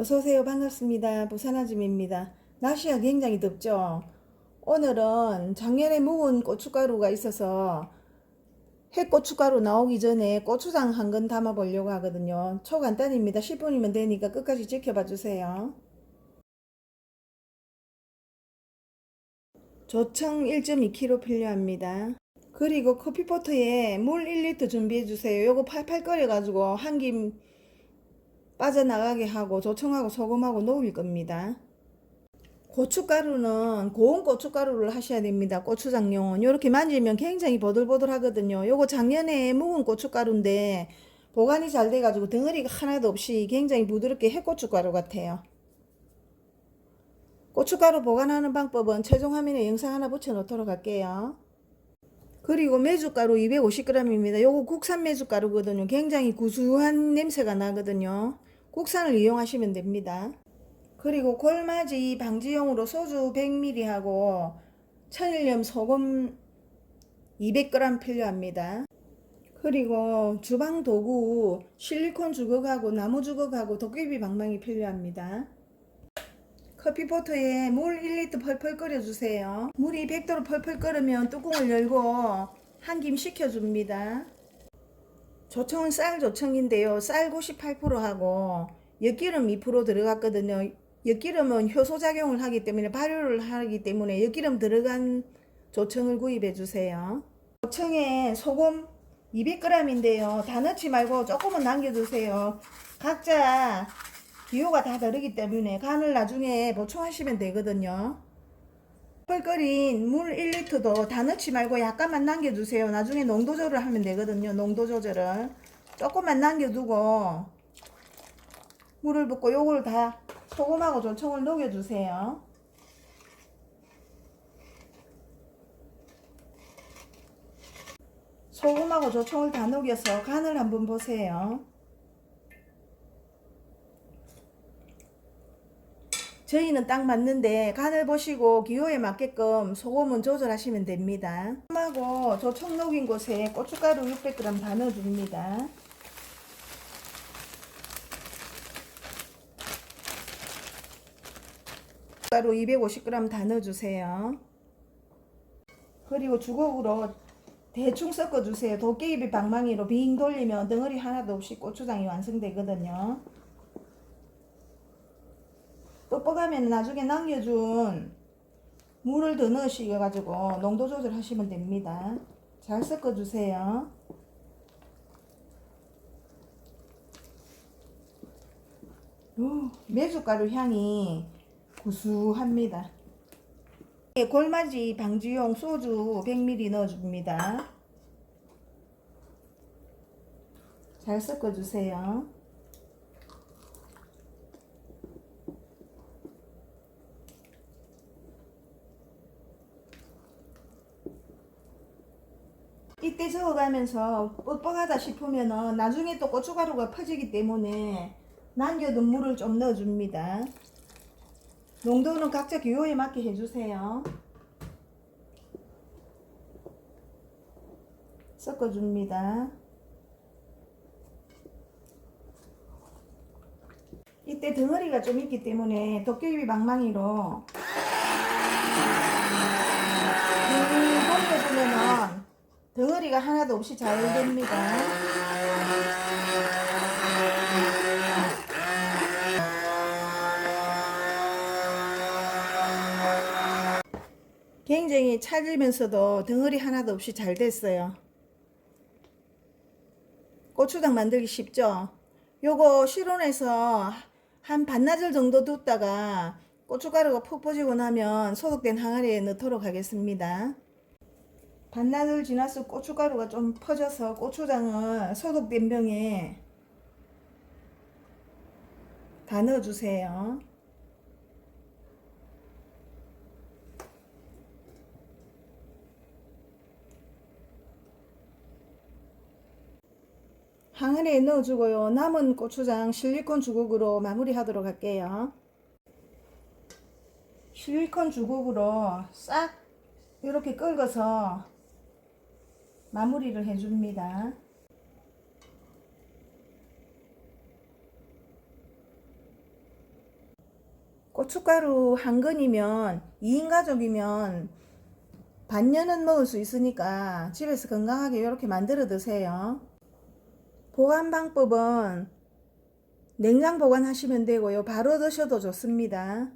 어서오세요. 반갑습니다. 부산아줌입니다. 날씨가 굉장히 덥죠? 오늘은 작년에 묵은 고춧가루가 있어서 햇고춧가루 나오기 전에 고추장 한건 담아 보려고 하거든요. 초간단입니다. 10분이면 되니까 끝까지 지켜봐 주세요. 조청 1.2kg 필요합니다. 그리고 커피포트에 물 1리터 준비해 주세요. 요거 팔팔 끓여 가지고 한김 빠져나가게 하고 조청하고 소금하고 녹일 겁니다. 고춧가루는 고운 고춧가루를 하셔야 됩니다. 고추장용은 이렇게 만지면 굉장히 보들보들 하거든요. 요거 작년에 묵은 고춧가루인데 보관이 잘 돼가지고 덩어리가 하나도 없이 굉장히 부드럽게 핵고춧가루 같아요. 고춧가루 보관하는 방법은 최종 화면에 영상 하나 붙여 놓도록 할게요. 그리고 메주가루 250g입니다. 요거 국산 메주가루거든요. 굉장히 구수한 냄새가 나거든요. 국산을 이용하시면 됩니다. 그리고 골맞이 방지용으로 소주 100ml 하고 천일염 소금 200g 필요합니다. 그리고 주방 도구 실리콘 주걱하고 나무 주걱하고 도깨비 방망이 필요합니다. 커피포트에 물 1리터 펄펄 끓여주세요. 물이 100도로 펄펄 끓으면 뚜껑을 열고 한 김 식혀줍니다. 조청은 쌀 조청인데요. 쌀 98%하고 엿기름 2% 들어갔거든요. 엿기름은 효소작용을 하기 때문에 발효를 하기 때문에 엿기름 들어간 조청을 구입해 주세요. 조청에 소금 200g인데요. 다 넣지 말고 조금은 남겨두세요. 각자 기호가 다 다르기 때문에 간을 나중에 보충하시면 되거든요. 펄 끓인 물 1리터도 다 넣지 말고 약간만 남겨주세요. 나중에 농도 조절을 하면 되거든요. 농도 조절을. 조금만 남겨두고 물을 붓고 요걸 다 소금하고 조청을 녹여주세요. 소금하고 조청을 다 녹여서 간을 한번 보세요. 저희는 딱 맞는데 간을 보시고 기호에 맞게끔 소금은 조절하시면 됩니다. 소금하고 조청 녹인 곳에 고춧가루 600g 다 넣어줍니다. 가루 250g 다 넣어주세요. 그리고 주걱으로 대충 섞어주세요. 도깨비 방망이로 빙 돌리면 덩어리 하나도 없이 고추장이 완성되거든요. 뻑뻑하면 나중에 남겨준 물을 더 넣으셔가지고 농도 조절하시면 됩니다. 잘 섞어주세요. 오, 메주가루 향이 구수합니다. 예, 골맞이 방지용 소주 100ml 넣어줍니다. 잘 섞어주세요. 때 저어가면서 뻑뻑하다 싶으면은 나중에 또 고춧가루가 퍼지기 때문에 남겨둔 물을 좀 넣어줍니다. 농도는 각자 기호에 맞게 해주세요. 섞어줍니다. 이때 덩어리가 좀 있기 때문에 도깨비 방망이로 돌려주면은 덩어리가 하나도 없이 잘 됩니다. 굉장히 찰지면서도 덩어리 하나도 없이 잘 됐어요. 고추장 만들기 쉽죠? 요거 실온에서 한 반나절 정도 뒀다가 고춧가루가 푹 퍼지고 나면 소독된 항아리에 넣도록 하겠습니다. 반나절 지나서 고춧가루가 좀 퍼져서 고추장을 소독된 병에 다 넣어주세요. 항아리에 넣어주고요. 남은 고추장 실리콘 주걱으로 마무리하도록 할게요. 실리콘 주걱으로 싹 이렇게 긁어서 마무리를 해줍니다. 고춧가루 한 근이면 2인 가족이면 반년은 먹을 수 있으니까 집에서 건강하게 이렇게 만들어 드세요. 보관 방법은 냉장 보관하시면 되고요. 바로 드셔도 좋습니다.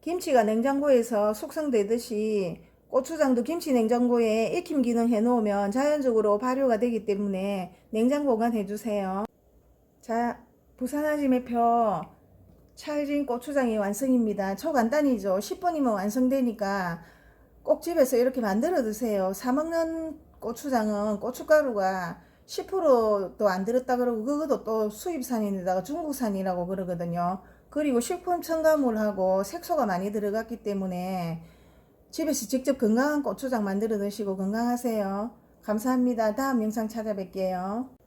김치가 냉장고에서 숙성되듯이 고추장도 김치 냉장고에 익힘 기능 해놓으면 자연적으로 발효가 되기 때문에 냉장 보관해 주세요. 자, 부산 아지매표 찰진 고추장이 완성입니다. 초간단이죠. 10분이면 완성되니까 꼭 집에서 이렇게 만들어 드세요. 사먹는 고추장은 고춧가루가 10%도 안 들었다 그러고 그것도 또 수입산인데다가 중국산이라고 그러거든요. 그리고 식품 첨가물하고 색소가 많이 들어갔기 때문에 집에서 직접 건강한 고추장 만들어 드시고 건강하세요. 감사합니다. 다음 영상 찾아뵐게요.